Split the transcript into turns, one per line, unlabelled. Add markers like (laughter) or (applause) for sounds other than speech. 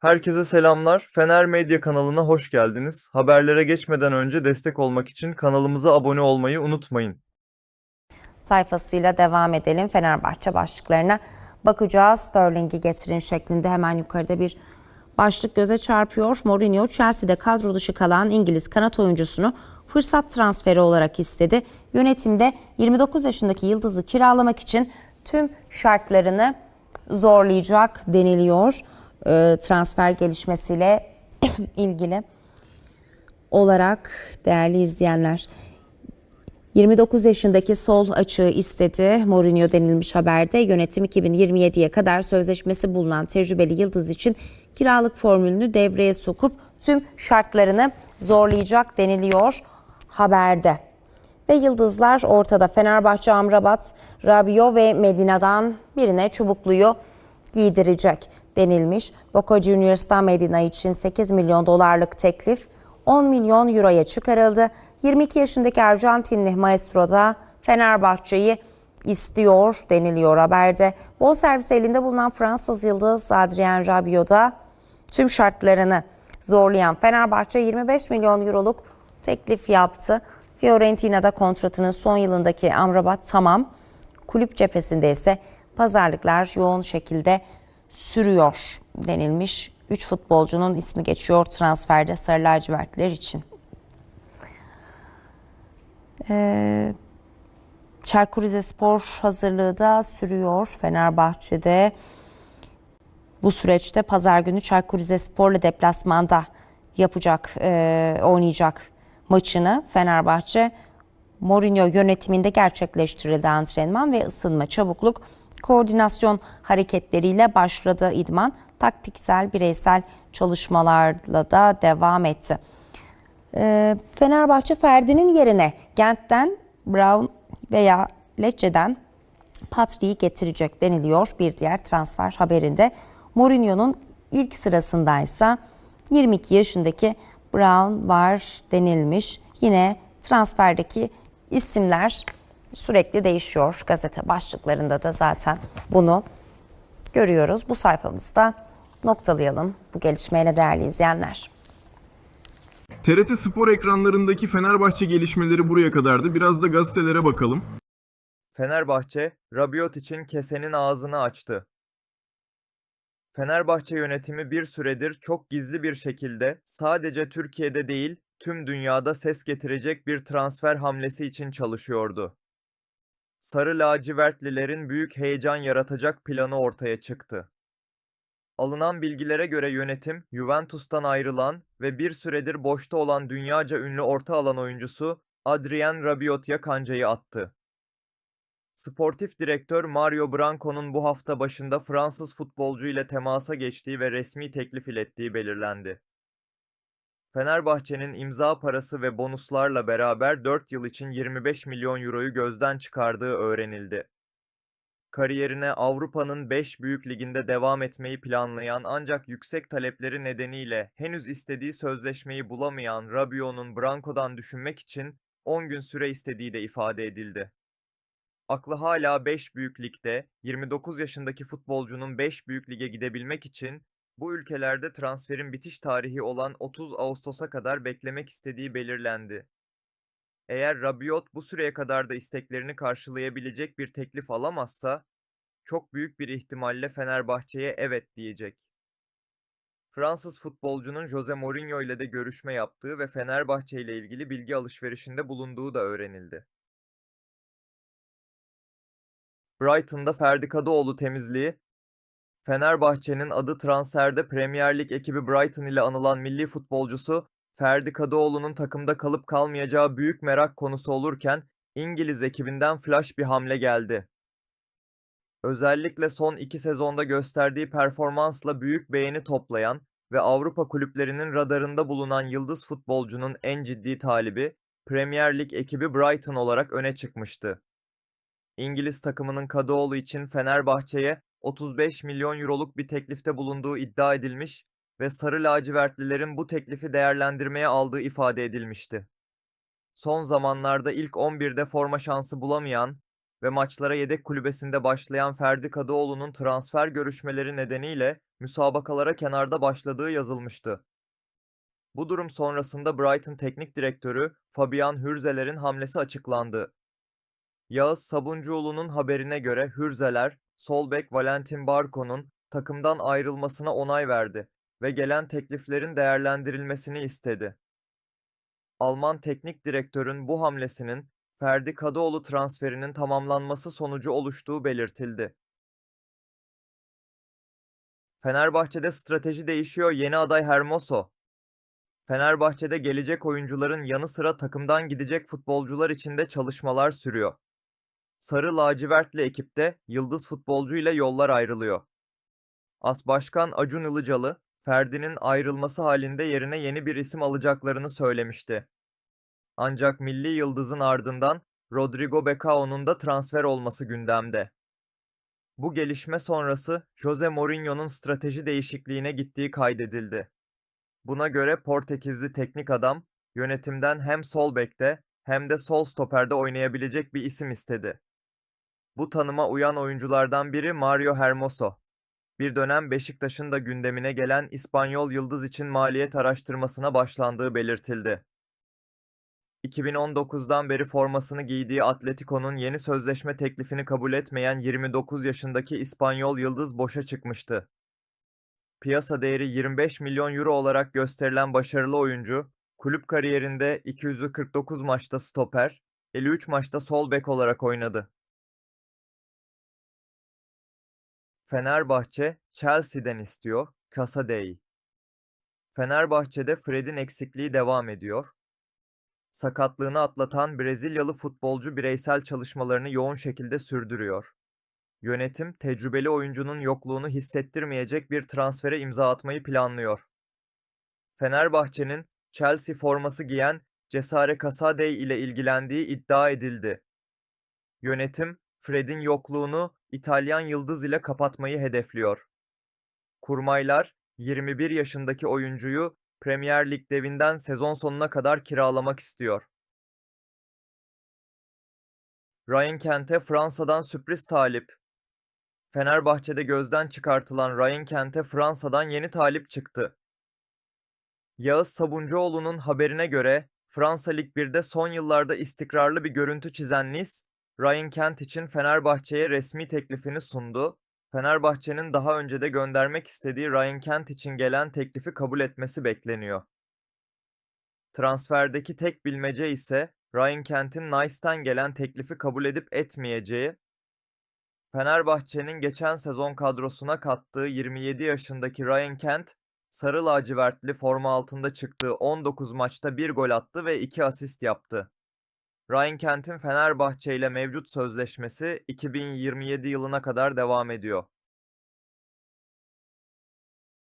Herkese selamlar. Fener Medya kanalına hoş geldiniz. Haberlere geçmeden önce destek olmak için kanalımıza abone olmayı unutmayın.
sayfasıyla devam edelim. Fenerbahçe başlıklarına bakacağız. Sterling'i getirin şeklinde hemen yukarıda bir başlık göze çarpıyor. Mourinho Chelsea'de kadro dışı kalan İngiliz kanat oyuncusunu fırsat transferi olarak istedi. Yönetimde 29 yaşındaki yıldızı kiralamak için tüm şartlarını zorlayacak deniliyor. Ee, transfer gelişmesiyle (clears throat) ilgili olarak değerli izleyenler. 29 yaşındaki sol açığı istedi. Mourinho denilmiş haberde yönetim 2027'ye kadar sözleşmesi bulunan tecrübeli yıldız için kiralık formülünü devreye sokup tüm şartlarını zorlayacak deniliyor haberde. Ve yıldızlar ortada. Fenerbahçe Amrabat, Rabio ve Medina'dan birine çubukluyu giydirecek denilmiş. Boca Juniors'tan Medina için 8 milyon dolarlık teklif 10 milyon euroya çıkarıldı. 22 yaşındaki Arjantinli maestro da Fenerbahçe'yi istiyor deniliyor haberde. Bol servis elinde bulunan Fransız yıldız Adrien Rabiot da tüm şartlarını zorlayan Fenerbahçe 25 milyon euroluk teklif yaptı. Fiorentina'da kontratının son yılındaki Amrabat tamam. Kulüp cephesinde ise pazarlıklar yoğun şekilde sürüyor denilmiş. 3 futbolcunun ismi geçiyor transferde Sarı lacivertler için. Ee, Çaykur Rizespor hazırlığı da sürüyor Fenerbahçe'de. Bu süreçte pazar günü Çaykur Rizespor'la deplasmanda yapacak, e, oynayacak maçını Fenerbahçe Mourinho yönetiminde gerçekleştirildi antrenman ve ısınma çabukluk koordinasyon hareketleriyle başladı idman. Taktiksel bireysel çalışmalarla da devam etti. Ee, Fenerbahçe Ferdi'nin yerine Gent'ten Brown veya Lecce'den Patrick'i getirecek deniliyor bir diğer transfer haberinde. Mourinho'nun ilk sırasındaysa 22 yaşındaki Brown var denilmiş. Yine transferdeki isimler sürekli değişiyor. Gazete başlıklarında da zaten bunu görüyoruz. Bu sayfamızda noktalayalım bu gelişmeyle değerli izleyenler.
TRT Spor ekranlarındaki Fenerbahçe gelişmeleri buraya kadardı. Biraz da gazetelere bakalım.
Fenerbahçe, Rabiot için kesenin ağzını açtı. Fenerbahçe yönetimi bir süredir çok gizli bir şekilde sadece Türkiye'de değil, tüm dünyada ses getirecek bir transfer hamlesi için çalışıyordu. Sarı lacivertlilerin büyük heyecan yaratacak planı ortaya çıktı. Alınan bilgilere göre yönetim, Juventus'tan ayrılan ve bir süredir boşta olan dünyaca ünlü orta alan oyuncusu Adrien Rabiot'a kancayı attı. Sportif direktör Mario Branco'nun bu hafta başında Fransız futbolcu ile temasa geçtiği ve resmi teklif ilettiği belirlendi. Fenerbahçe'nin imza parası ve bonuslarla beraber 4 yıl için 25 milyon euroyu gözden çıkardığı öğrenildi. Kariyerine Avrupa'nın 5 büyük liginde devam etmeyi planlayan ancak yüksek talepleri nedeniyle henüz istediği sözleşmeyi bulamayan Rabiot'un Branco'dan düşünmek için 10 gün süre istediği de ifade edildi. Aklı hala 5 büyük ligde, 29 yaşındaki futbolcunun 5 büyük lige gidebilmek için bu ülkelerde transferin bitiş tarihi olan 30 Ağustos'a kadar beklemek istediği belirlendi. Eğer Rabiot bu süreye kadar da isteklerini karşılayabilecek bir teklif alamazsa, çok büyük bir ihtimalle Fenerbahçe'ye evet diyecek. Fransız futbolcunun Jose Mourinho ile de görüşme yaptığı ve Fenerbahçe ile ilgili bilgi alışverişinde bulunduğu da öğrenildi. Brighton'da Ferdi Kadıoğlu temizliği, Fenerbahçe'nin adı transferde Premier Lig ekibi Brighton ile anılan milli futbolcusu Ferdi Kadıoğlu'nun takımda kalıp kalmayacağı büyük merak konusu olurken İngiliz ekibinden flash bir hamle geldi. Özellikle son iki sezonda gösterdiği performansla büyük beğeni toplayan ve Avrupa kulüplerinin radarında bulunan yıldız futbolcunun en ciddi talibi Premier Lig ekibi Brighton olarak öne çıkmıştı. İngiliz takımının Kadıoğlu için Fenerbahçe'ye 35 milyon euroluk bir teklifte bulunduğu iddia edilmiş ve Sarı lacivertlilerin bu teklifi değerlendirmeye aldığı ifade edilmişti. Son zamanlarda ilk 11'de forma şansı bulamayan ve maçlara yedek kulübesinde başlayan Ferdi Kadıoğlu'nun transfer görüşmeleri nedeniyle müsabakalara kenarda başladığı yazılmıştı. Bu durum sonrasında Brighton teknik direktörü Fabian Hürzeler'in hamlesi açıklandı. Yağız Sabuncuoğlu'nun haberine göre Hürzeler, sol bek Valentin Barco'nun takımdan ayrılmasına onay verdi ve gelen tekliflerin değerlendirilmesini istedi. Alman teknik direktörün bu hamlesinin Ferdi Kadıoğlu transferinin tamamlanması sonucu oluştuğu belirtildi. Fenerbahçe'de strateji değişiyor yeni aday Hermoso. Fenerbahçe'de gelecek oyuncuların yanı sıra takımdan gidecek futbolcular için de çalışmalar sürüyor. Sarı lacivertli ekipte yıldız futbolcu ile yollar ayrılıyor. As Başkan Acun Ilıcalı, Ferdi'nin ayrılması halinde yerine yeni bir isim alacaklarını söylemişti. Ancak milli yıldızın ardından Rodrigo Becao'nun da transfer olması gündemde. Bu gelişme sonrası Jose Mourinho'nun strateji değişikliğine gittiği kaydedildi. Buna göre Portekizli teknik adam yönetimden hem sol bekte hem de sol stoperde oynayabilecek bir isim istedi. Bu tanıma uyan oyunculardan biri Mario Hermoso. Bir dönem Beşiktaş'ın da gündemine gelen İspanyol yıldız için maliyet araştırmasına başlandığı belirtildi. 2019'dan beri formasını giydiği Atletico'nun yeni sözleşme teklifini kabul etmeyen 29 yaşındaki İspanyol yıldız boşa çıkmıştı. Piyasa değeri 25 milyon euro olarak gösterilen başarılı oyuncu, kulüp kariyerinde 249 maçta stoper, 53 maçta sol bek olarak oynadı. Fenerbahçe, Chelsea'den istiyor, Casadei. Fenerbahçe'de Fred'in eksikliği devam ediyor. Sakatlığını atlatan Brezilyalı futbolcu bireysel çalışmalarını yoğun şekilde sürdürüyor. Yönetim, tecrübeli oyuncunun yokluğunu hissettirmeyecek bir transfere imza atmayı planlıyor. Fenerbahçe'nin Chelsea forması giyen Cesare Casadei ile ilgilendiği iddia edildi. Yönetim, Fred'in yokluğunu İtalyan yıldız ile kapatmayı hedefliyor. Kurmaylar, 21 yaşındaki oyuncuyu Premier Lig devinden sezon sonuna kadar kiralamak istiyor. Ryan Kent'e Fransa'dan sürpriz talip. Fenerbahçe'de gözden çıkartılan Ryan Kent'e Fransa'dan yeni talip çıktı. Yağız Sabuncuoğlu'nun haberine göre Fransa Lig 1'de son yıllarda istikrarlı bir görüntü çizen Nice, Ryan Kent için Fenerbahçe'ye resmi teklifini sundu. Fenerbahçe'nin daha önce de göndermek istediği Ryan Kent için gelen teklifi kabul etmesi bekleniyor. Transferdeki tek bilmece ise Ryan Kent'in Nice'ten gelen teklifi kabul edip etmeyeceği. Fenerbahçe'nin geçen sezon kadrosuna kattığı 27 yaşındaki Ryan Kent, sarı lacivertli forma altında çıktığı 19 maçta 1 gol attı ve 2 asist yaptı. Ryan Kent'in Fenerbahçe ile mevcut sözleşmesi 2027 yılına kadar devam ediyor.